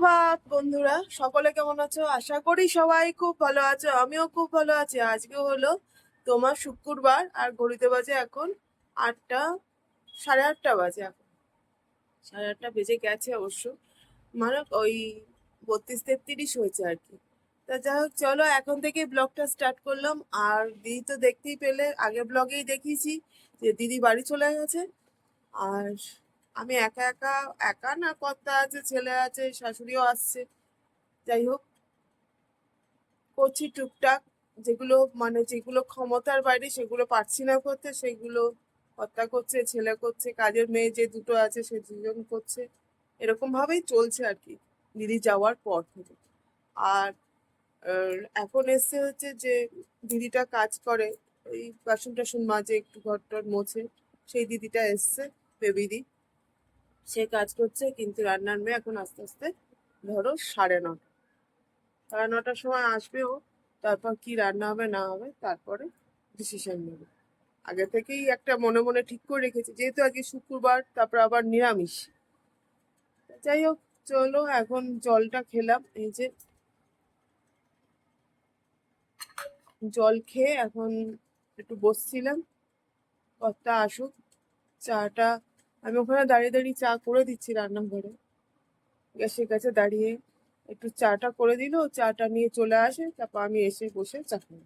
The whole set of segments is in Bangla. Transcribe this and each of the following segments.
সুপ্রভাত বন্ধুরা। সকলে কেমন আছো? আশা করি সবাই খুব ভালো আছো, আমিও খুব ভালো আছি। আজকে হলো তোমার শুক্রবার, আর ঘড়িতে বাজে এখন আটটা, সাড়ে আটটা বাজে এখন। সাড়ে আটটা বেজে গেছে অবশ্য। মানে ওই বত্রিশ তেত্রিশ হয়েছে আর কি। তা যাই হোক, চলো এখন থেকে ব্লগটা স্টার্ট করলাম। আর দিদি তো দেখতেই পেলে আগের ব্লগেই দেখিয়েছি যে দিদি বাড়ি চলে গেছে। আর আমি একা একা একা না কর্তা আছে ছেলে আছে, শাশুড়িও আসছে। যাই হোক, করছি টুকটাক। যেগুলো মানে যেগুলো ক্ষমতার বাইরে, সেগুলো পারছি না করতে, সেগুলো কর্তা করছে, ছেলে করছে, কাজের মেয়ে যে দুটো আছে, সে দুজন করছে। এরকম ভাবেই চলছে আর কি, দিদি যাওয়ার পর থেকে। আর এখন এসছে হচ্ছে যে দিদিটা কাজ করে, ওই বাসন টাসন মাঝে একটু ঘর টর মোছে, সেই দিদিটা এসছে বেবিদি সে কাজ করছে, কিন্তু রান্নার মেয়ে এখন আস্তে আস্তে ধরো সাড়ে নটা। সাড়ে নটার সময় আসবে ও, তারপর কি রান্না হবে না হবে তারপরে ডিসিশন নেবে। আগে থেকেই একটা মনে মনে ঠিক করে রেখেছি, যেহেতু আজকে শুক্রবার, তারপর আবার নিরামিষ। যাই হোক, চলো এখন জলটা খেলাম, এই যে জল খেয়ে এখন একটু বসছিলাম কর্তা আসুক, চাটা আমি ওখানে দাঁড়িয়ে দাঁড়িয়ে চা করে দিচ্ছি রান্নাঘরে গ্যাসের কাছে দাঁড়িয়ে একটু চাটা করে দিল, চাটা নিয়ে চলে আসে, তারপর আমি এসে বসে চা খাই।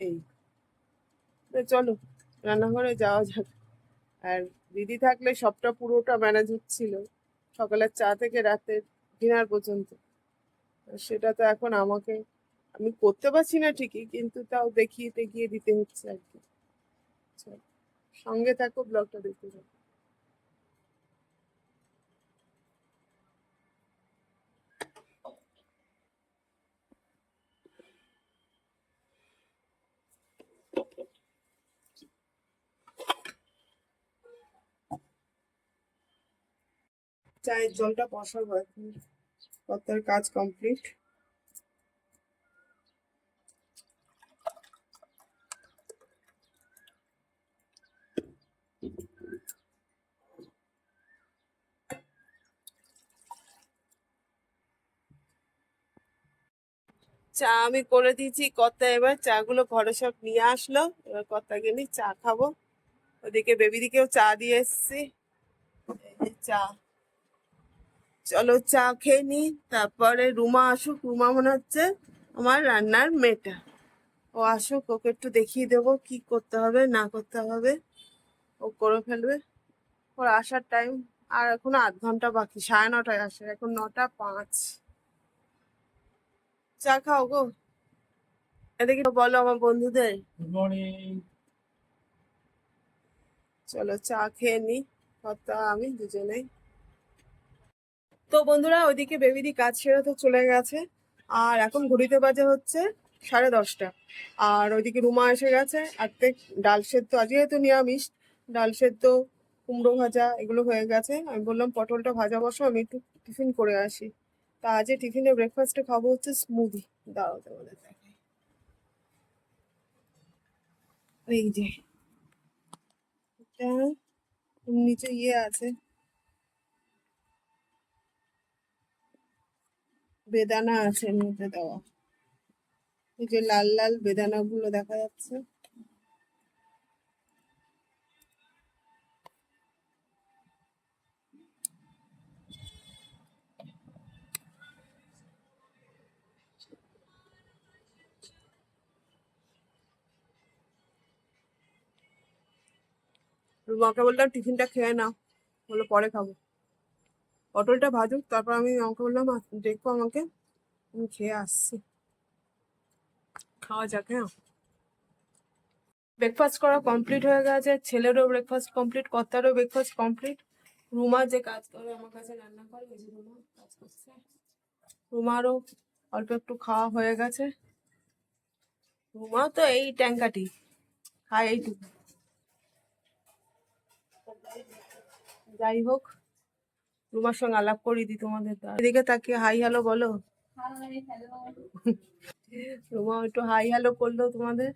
এই। চলো, রান্নাঘরে যাওয়া যাক। আর দিদি থাকলে সবটা পুরোটা ম্যানেজ হচ্ছিল। সকালের চা থেকে রাতের ডিনার পর্যন্ত। সেটা তো এখন আমাকে, আমি করতে পারছি না ঠিকই, কিন্তু তাও দেখিয়ে দেখিয়ে দিতে হচ্ছে আর কি। সঙ্গে থাকো, ব্লগটা দেখতে থাকো। চায়ের জলটা বসাবো এখন। কর্তার কাজ কমপ্লিট চা আমি করে দিয়েছি, কর্তা এবার চাগুলো ঘরে সব নিয়ে আসলো। এবার কর্তাকে নিয়ে চা খাব। ওদিকে বেবিদিকেও চা দিয়ে এসছি। চা। চলো চা খেয়ে নি তারপরে রুমা আসুক রুমা মনে হচ্ছে আমার রান্নার মেয়েটা। ও আসুক ওকে একটু দেখিয়ে দেবো কি করতে হবে না করতে হবে। ও করে ফেলবে। ওর আসার টাইম আর এখন আধ ঘণ্টা বাকি সাড়ে নটায় আসে এখন নটা পাঁচ। চা খাও গো। এদিকে বলো আমার বন্ধুদের। চলো চা খেয়ে নি কর্তা আমি দুজনেই। তো বন্ধুরা, ওইদিকে বেবিদি কাজ সেরা তো চলে গেছে। আর এখন ঘড়িতে বাজে হচ্ছে সাড়ে দশটা। আর ওইদিকে রুমা এসে গেছে। আর তে- ডাল সেদ্ধ আজকে যেহেতু নিরামিষ, ডাল সেদ্ধ, কুমড়ো ভাজা এগুলো হয়ে গেছে। আমি বললাম, পটলটা ভাজা বসো, আমি একটু টিফিন করে আসি। তা আজকে টিফিনে ব্রেকফাস্টে খাব হচ্ছে স্মুদি তোমাদের দেখাই। এই যে নিচে ইয়ে আছে। বেদানা আছে এর মধ্যে দেওয়া। এই যে লাল লাল বেদানা গুলো দেখা যাচ্ছে। মাকে বললাম টিফিনটা খেয়ে নাও বলে পরে খাব। পটলটা ভাজুক তারপর আমি আমাকে বললাম "আ, দেখব আমাকে আমি খেয়ে আসছি। খাওয়া যাক হ্যাঁ? ব্রেকফাস্ট করা কমপ্লিট হয়ে গেছে ছেলেরও ব্রেকফাস্ট কমপ্লিট কর্তারও ব্রেকফাস্ট কমপ্লিট রুমা যে কাজ করে আমার কাছে রান্না করে ওই যে রুমা কাজ করছে। রুমারও অল্প একটু খাওয়া হয়ে গেছে। রুমা তো এই ট্যাঙ্কাটি খায় এইটুকু। যাই হোক রুমার সঙ্গে আলাপ করিয়ে দিই তোমাদের। এদিকে তাকিয়ে হাই হ্যালো বলো। রুমা একটু হাই হ্যালো করল তোমাদের।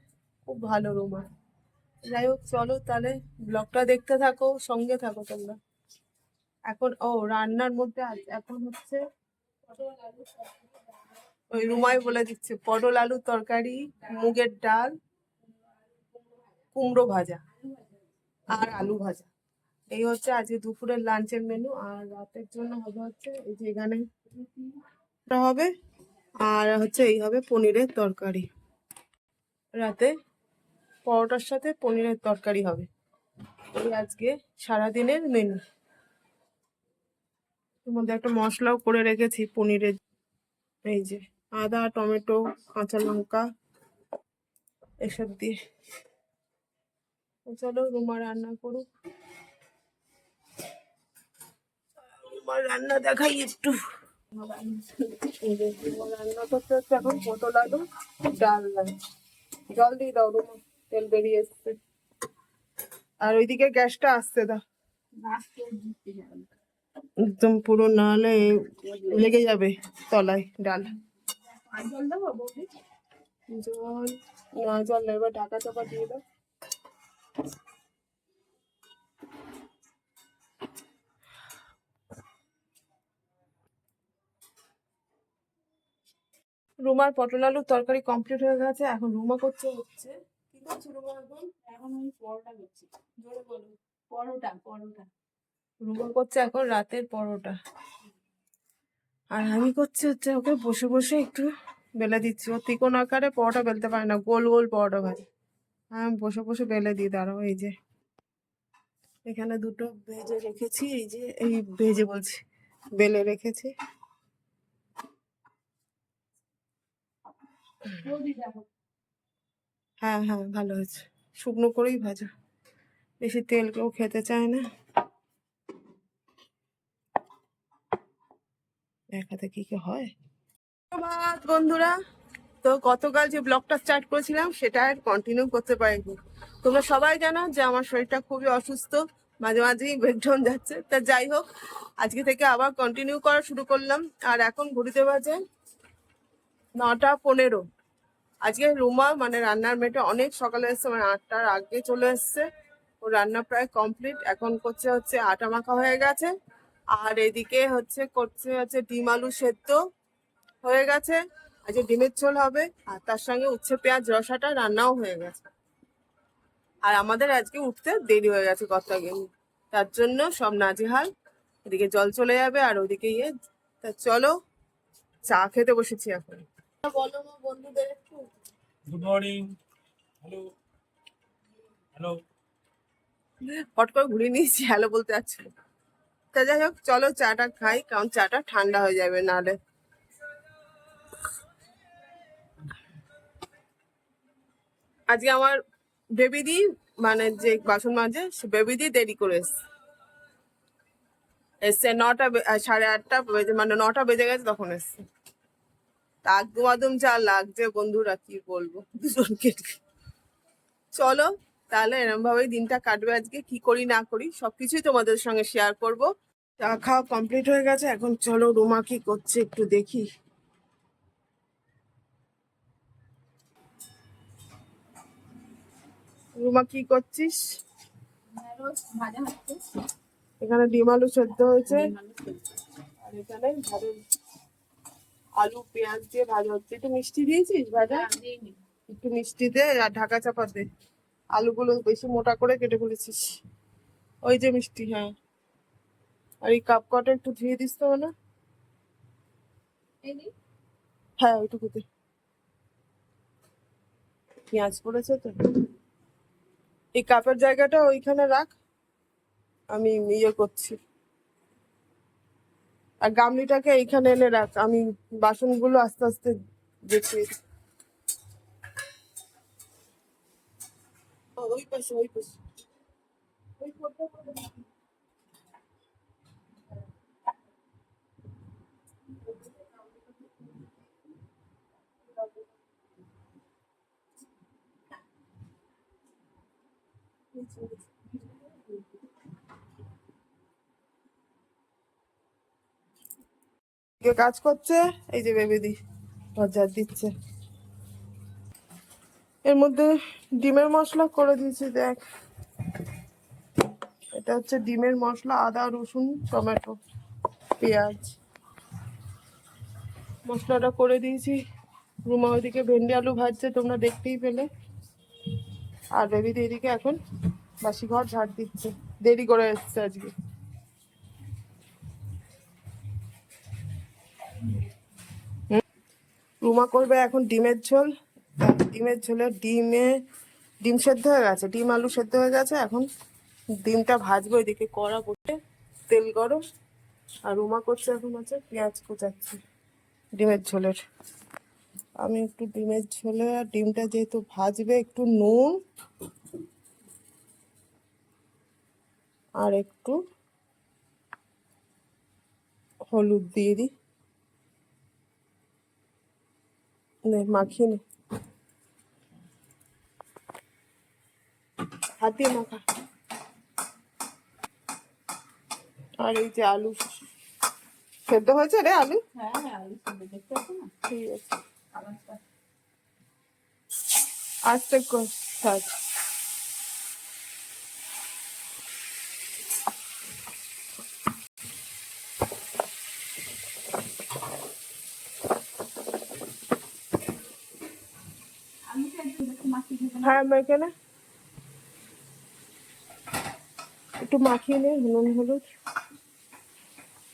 খুব ভালো রুমা। যাই হোক, চলো তাহলে ব্লগটা দেখতে থাকো, সঙ্গে থাকো তোমরা। এখন, ও, রান্নার মধ্যে এখন হচ্ছে ওই রুমাই বলে দিচ্ছে, পটল আলুর তরকারি, মুগের ডাল, কুমড়ো ভাজা আর আলু ভাজা। এই হচ্ছে আজকে দুপুরের লাঞ্চের মেনু আর রাতের জন্য হবে হচ্ছে এই যে এখানে হবে, আর হচ্ছে এই হবে পনিরের তরকারি। রাতে পরোটার সাথে পনিরের তরকারি হবে। এই আজকে সারাদিনের মেনু এর মধ্যে একটা মশলাও করে রেখেছি পনিরের। এই যে আদা, টমেটো, কাঁচা লঙ্কা এসব দিয়ে। চলো রুমা রান্না করুক। রুমার রান্না দেখাই একটু। রান্না করতে হচ্ছে এখন পটল আলু ডাল জল দিয়ে দাও রুমা, তেল বেরিয়ে এসছে। আর ওইদিকে গ্যাসটা আসতে দাও। একদম পুরো নাহলে লেগে যাবে তলায় ডাল। জল, না জল না এবার ঢাকা চাপা দিয়ে দাও। রুমার পটল আলুর তরকারি কমপ্লিট হয়ে গেছে এখন রুমা করছে হচ্ছে। কি করছ রুমা এখন? এখন আমি পরোটা করছি। জোরে বলো পরোটা পরোটা। রুমা করছে এখন রাতের পরোটা। আর আমি করছি হচ্ছে ওকে বসে বসে একটু বেলে দিচ্ছি। ও তিকোন আকারে পরোটা বেলতে পারে না গোল গোল পরোটা ভাজে আমি বসে বসে বেলে দিই দাঁড়াও এই যে। এখানে দুটো ভেজে রেখেছি এই যে এই ভেজে বলছি বেলে রেখেছি বৌদি দেখো হ্যাঁ হ্যাঁ ভালো হয়েছে শুকনো করেই ভাজা। বেশি তেল কেউ খেতে চায় না। দেখাতে কি কি হয়? ধন্যবাদ বন্ধুরা। তো গতকাল যে ব্লগটা স্টার্ট করেছিলাম, সেটা আর কন্টিনিউ করতে পারিনি। তোমরা সবাই জানো যে আমার শরীরটা খুবই অসুস্থ। মাঝে মাঝেই ব্রেকডাউন যাচ্ছে। তা যাই হোক, আজকে থেকে আবার কন্টিনিউ করা শুরু করলাম। আর এখন ঘুরিতে বাজে নটা পনেরো। আজকে রুমা মানে রান্নার মেয়েটা অনেক সকালে এসছে মানে আটটার আগে চলে এসছে। ও রান্না প্রায় কমপ্লিট। এখন করছে হচ্ছে আটা মাখা হয়ে গেছে। আর এদিকে হচ্ছে করছে হচ্ছে ডিম আলু সেদ্ধ হয়ে গেছে। আজকে ডিমের ঝোল হবে। আর তার সঙ্গে উচ্ছে পেঁয়াজ রসাটা রান্নাও হয়ে গেছে। আর আমাদের আজকে উঠতে দেরি হয়ে গেছে গেমি তার জন্য সব নাজেহাল। এদিকে জল চলে যাবে আর ওদিকে ইয়ে তা চলো চা খেতে বসেছি এখন। বলো বন্ধুদের। Good morning hello hello hot করে ঘুরিয়ে নিয়েছি হ্যালো বলতে যাচ্ছিল তা যাই হোক, চলো চাটা খাই, কারণ চাটা ঠান্ডা হয়ে যাবে নাহলে। আজকে আমার বেবিদি মানে যে বাসন মাজে, সে বেবিদি দেরি করে এসছে। নটা সাড়ে আটটা বেজে মানে নটা বেজে গেছে তখন এসছে। তা একদম আদম যা লাগছে, বন্ধুরা কি বলব? দুজনকে। চলো, তাহলে এরকম ভাবেই দিনটা কাটবে আজকে, কি করি না করি, সবকিছুই তোমাদের সঙ্গে শেয়ার করব। চা খাওয়া কমপ্লিট হয়ে গেছে, এখন চলো রুমা কি করছে একটু দেখি। রুমা কি করছিস? এখানে ডিম আলু সেদ্ধ হয়েছে। আর এখানে আলু পেঁয়াজ দিয়ে ভাজা হচ্ছে। একটু মিষ্টি দিয়েছিস ভাজা। একটু মিষ্টি দে আর ঢাকা চাপা দে। আলুগুলো বেশি মোটা করে কেটে ফেলেছিস। ওই যে মিষ্টি হ্যাঁ। আর এই কাপ কটা একটু ধুয়ে দিস তো না। হ্যাঁ ওইটুকুতে পেঁয়াজ পড়েছে তো। এই কাপের জায়গাটা ওইখানে রাখ। আমি ইয়ে করছি। আর গামলিটাকে এইখানে এনে রাখ। আমি বাসনগুলো আস্তে আস্তে দেখি কোণটা করে কে কাজ করছে? এই যে বেবিদি বাজার দিচ্ছে। এর মধ্যে ডিমের মশলা করে দিয়েছি, দেখ। এটা হচ্ছে ডিমের মশলা, আদা, রসুন, টমেটো, পেঁয়াজ। মশলাটা করে দিয়েছি। রুমা ওইদিকে ভেন্ডি আলু ভাজছে, তোমরা দেখতেই পেলে। আর বেবিতে এদিকে এখন বাসি ঘর ঝাড় দিচ্ছে। দেরি করে এসছে আজকে। রুমা করবে এখন ডিমের ঝোল। ডিমের ঝোলে ডিমে, ডিম সেদ্ধ হয়ে গেছে, ডিম আলু সেদ্ধ হয়ে গেছে। এখন ডিমটা ভাজবো ওইদিকে কড়া বসে, তেল গরম। আর রুমা করছে এখন আছে পেঁয়াজ কোচাচ্ছে ডিমের ঝোলের। আমি একটু ডিমের ঝোলে, আর ডিমটা যেহেতু ভাজবে একটু নুন। আর একটু হলুদ দিয়ে দিই। নে মাখিয়ে নে। হাত দিয়ে মাখা। আর এই যে আলু সেদ্ধ হয়েছে রে আলু? হ্যাঁ হ্যাঁ ঠিক আছে। আস্তে কর থাক আলুটা একটু একটু মাখিয়ে দেবো না হ্যাঁ মেখে নে একটু মাখিয়ে নে, নুন, হলুদ।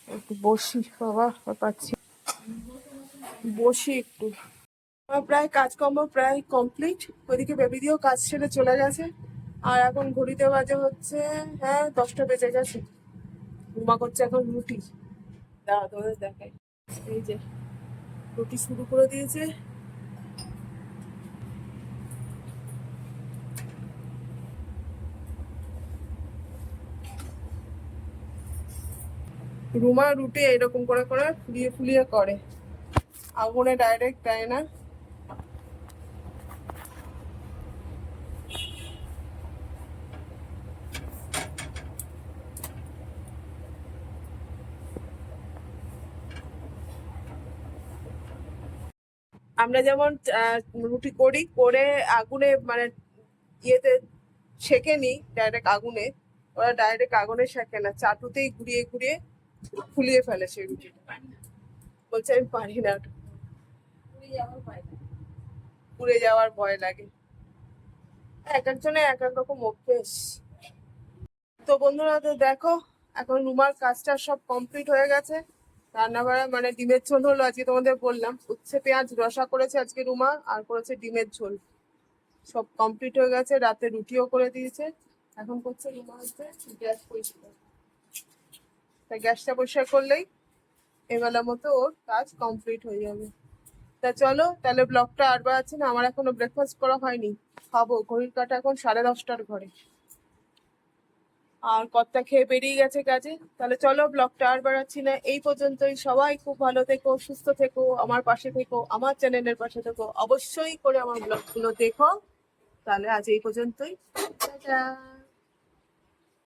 একটু বসি, বাবা পাচ্ছি। বসি একটু। আমার প্রায় কাজকর্ম প্রায় কমপ্লিট। ওইদিকে বেবি দিয়েও কাজ ছেড়ে চলে গেছে। আর এখন ঘড়িতে বাজে হচ্ছে হ্যাঁ দশটা বেজে গেছে। উমা করছে এখন রুটি। দাঁড়া তোমাদের দেখাই। এই যে, রুটি শুরু করে দিয়েছে। রুমা রুটি এরকম করে করে ফুলিয়ে ফুলিয়ে করে। আগুনে ডাইরেক্ট দেয় না। আমরা যেমন রুটি করি, করে আগুনে মানে ইয়েতে সেকে নিই ডাইরেক্ট আগুনে। ওরা ডাইরেক্ট আগুনে সেকে না, চাটুতেই ঘুরিয়ে ঘুরিয়ে ফুলিয়ে ফেলে সেই রুটিটা। বলছে আমি পারি না। পুড়ে যাওয়ার ভয় লাগে। এক একজনের এক এক রকম অভ্যেস। তো বন্ধুরা তো দেখো এখন রুমার কাজটা সব কমপ্লিট হয়ে গেছে। রান্না বাড়া মানে ডিমের ঝোল হলো আজকে তোমাদের বললাম। উচ্ছে পেঁয়াজ রসা করেছে আজকে রুমা আর করেছে ডিমের ঝোল। সব কমপ্লিট হয়ে গেছে রাতে রুটিও করে দিয়েছে। এখন করছে রুমা হচ্ছে গ্যাস পরিষ্কার। তা গ্যাসটা পরিষ্কার করলেই এবেলা মতো ওর কাজ কমপ্লিট হয়ে যাবে। তা চলো, তাহলে ব্লগটা আর বার আছে না, আমার এখনও ব্রেকফাস্ট করা হয়নি। খাব, ঘড়ির কাটা এখন সাড়ে দশটার ঘরে। আর কর্তা খেয়ে বেরিয়ে গেছে কাজে। তাহলে চলো ব্লগটা আর বাড়াচ্ছি না। এই পর্যন্তই, সবাই খুব ভালো থেকো, সুস্থ থেকো, আমার পাশে থেকো, আমার চ্যানেলের পাশে থেকো। অবশ্যই করে আমার ব্লগগুলো দেখো। তাহলে আজ এই পর্যন্তই।